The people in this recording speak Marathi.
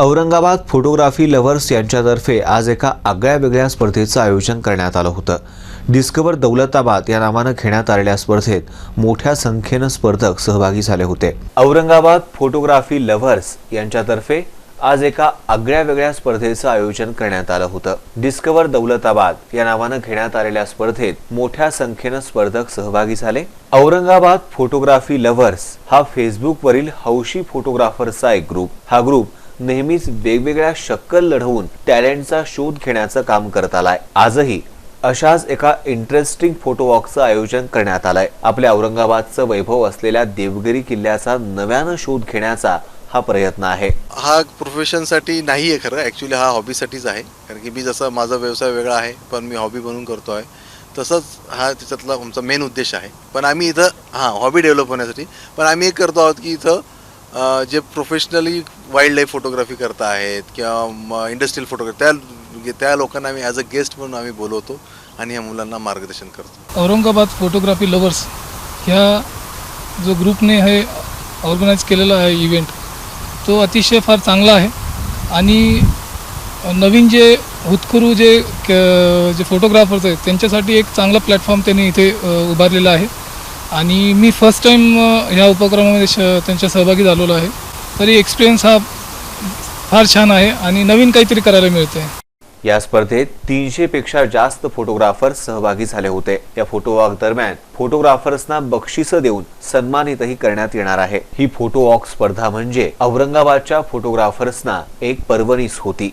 औरंगाबाद फोटोग्राफी लव्हर्स यांच्यातर्फे आज एका आगळ्या वेगळ्या स्पर्धेचं आयोजन करण्यात आलं होतं. डिस्कवर दौलताबाद या नावानं घेण्यात आलेल्या स्पर्धेत मोठ्या संख्येनं स्पर्धक सहभागी झाले होते. औरंगाबाद फोटोग्राफी लव्हर्स यांच्यातर्फे आज एका आगळ्या वेगळ्या स्पर्धेचं आयोजन करण्यात आलं होतं. डिस्कवर दौलताबाद या नावानं घेण्यात आलेल्या स्पर्धेत मोठ्या संख्येनं स्पर्धक सहभागी झाले. औरंगाबाद फोटोग्राफी लव्हर्स हा फेसबुकवरील हौशी फोटोग्राफरचा एक ग्रुप. हा ग्रुप नेहमीच वेगवेगळ्या शक्कल लढवून टॅलेंटचा शोध घेण्याचं काम करत आलाय. आजही अशाच एका इंटरेस्टिंग फोटो वॉकचं आयोजन करण्यात आलंय. आपल्या औरंगाबादचं वैभव असलेल्या देवगिरी किल्ल्याचा नव्यानं शोध घेण्याचा हा प्रयत्न आहे. हा प्रोफेशनसाठी नाही आहे खरं. ॲक्च्युली हा हॉबीसाठीच आहे. कारण की मी जसं माझा व्यवसाय वेगळा आहे पण मी हॉबी म्हणून करतो आहे. तसंच हा त्याच्यातला आमचा मेन उद्देश आहे. पण आम्ही इथं हां हॉबी डेव्हलप होण्यासाठी पण आम्ही एक करतो आहोत की इथं जे प्रोफेशनली वाईल्ड लाईफ फोटोग्राफी करता आहेत किंवा इंडस्ट्रियल फोटोग्राफी. त्या त्या लोकांना आम्ही ॲज अ गेस्ट म्हणून आम्ही बोलवतो आणि या मुलांना मार्गदर्शन करतो. औरंगाबाद फोटोग्राफी लवर्स ह्या जो ग्रुपने हे ऑर्गनाईज केलेला आहे इव्हेंट तो अतिशय फार चांगला आहे. आणि नवीन जे हुतकुरू जे क- जे फोटोग्राफर्स आहेत त्यांच्यासाठी एक चांगला प्लॅटफॉर्म त्यांनी इथे उभारलेला आहे. आणि मी फर्स्ट टाईम ह्या उपक्रमामध्ये श त्यांच्या सहभागी झालेलो आहे. तरी एक्सपिरियन्स हा फार छान आहे आणि नवीन काहीतरी करायला मिळते या स्पर्धेत तीनशे पेक्षा जास्त फोटोग्राफर्स सहभागी झाले होते. या फोटो वॉक दरम्यान फोटोग्राफर्सना बक्षिसं देऊन सन्मानितही करण्यात येणार आहे. ही फोटो वॉक स्पर्धा म्हणजे औरंगाबादच्या फोटोग्राफर्सना एक पर्वणीच होती.